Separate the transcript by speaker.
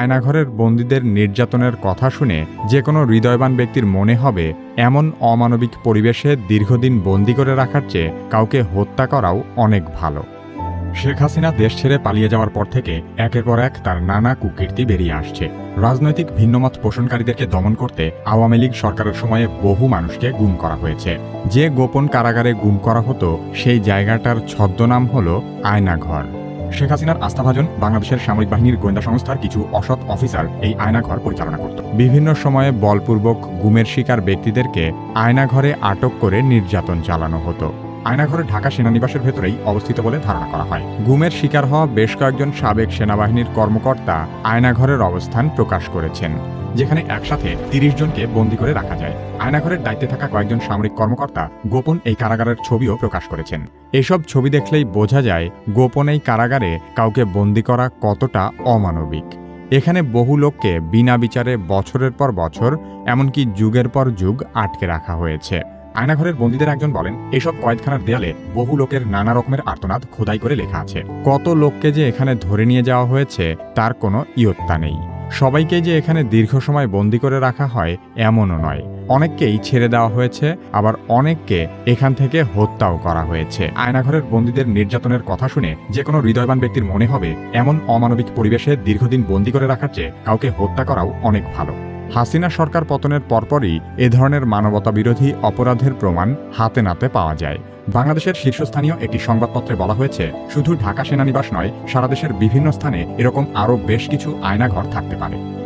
Speaker 1: আয়নাঘরের বন্দীদের নির্যাতনের কথা শুনে যে কোনো হৃদয়বান ব্যক্তির মনে হবে, এমন অমানবিক পরিবেশে দীর্ঘদিন বন্দি করে রাখার চেয়ে কাউকে হত্যা করাও অনেক ভালো। শেখ হাসিনা দেশ ছেড়ে পালিয়ে যাওয়ার পর থেকে একের পর এক তার নানা কুকীর্তি বেরিয়ে আসছে। রাজনৈতিক ভিন্নমত পোষণকারীদেরকে দমন করতে আওয়ামী লীগ সরকারের সময়ে বহু মানুষকে গুম করা হয়েছে। যে গোপন কারাগারে গুম করা হতো, সেই জায়গাটার ছদ্মনাম হল আয়নাঘর। শেখ হাসিনার আস্থাভাজন বাংলাদেশের সামরিক বাহিনীর গোয়েন্দা সংস্থার কিছু অসৎ অফিসার এই আয়নাঘর পরিচালনা করত। বিভিন্ন সময়ে বলপূর্বক গুমের শিকার ব্যক্তিদেরকে আয়নাঘরে আটক করে নির্যাতন চালানো হতো। আয়নাঘরে ঢাকা সেনানিবাসের ভেতরেই অবস্থিত বলে ধারণা করা হয়। গুমের শিকার হওয়া বেশ কয়েকজন সাবেক সেনাবাহিনীর কর্মকর্তা আয়নাঘরের অবস্থান প্রকাশ করেছেন, যেখানে একসাথে তিরিশ জনকে বন্দি করে রাখা যায়। আয়নাঘরের দায়িত্বে থাকা কয়েকজন সামরিক কর্মকর্তা গোপন এই কারাগারের ছবিও প্রকাশ করেছেন। এসব ছবি দেখলেই বোঝা যায়, গোপন এই কারাগারে কাউকে বন্দি করা কতটা অমানবিক। এখানে বহু লোককে বিনা বিচারে বছরের পর বছর, এমনকি যুগের পর যুগ আটকে রাখা হয়েছে। আয়নাঘরের বন্দীদের একজন বলেন, এসব কয়েদখানার দেয়ালে বহু লোকের নানা রকমের আর্তনাদ খোদাই করে লেখা আছে। কত লোককে যে এখানে ধরে নিয়ে যাওয়া হয়েছে, তার কোনো ইয়ত্তা নেই। সবাইকে যে এখানে দীর্ঘ সময় বন্দি করে রাখা হয়, এমনও নয়। অনেককেই ছেড়ে দেওয়া হয়েছে, আবার অনেককে এখান থেকে হত্যাও করা হয়েছে। আয়নাঘরের বন্দীদের নির্যাতনের কথা শুনে যে কোনো হৃদয়বান ব্যক্তির মনে হবে, এমন অমানবিক পরিবেশে দীর্ঘদিন বন্দি করে রাখার চেয়ে কাউকে হত্যা করাও অনেক ভালো। হাসিনা সরকার পতনের পরপরই এ ধরনের মানবতা বিরোধী অপরাধের প্রমাণ হাতে নাতে পাওয়া যায়। বাংলাদেশের শীর্ষস্থানীয় একটি সংবাদপত্রে বলা হয়েছে, শুধু ঢাকা সেনানিবাস নয়, সারা দেশের বিভিন্ন স্থানে এরকম আরও বেশ কিছু আয়নাঘর থাকতে পারে।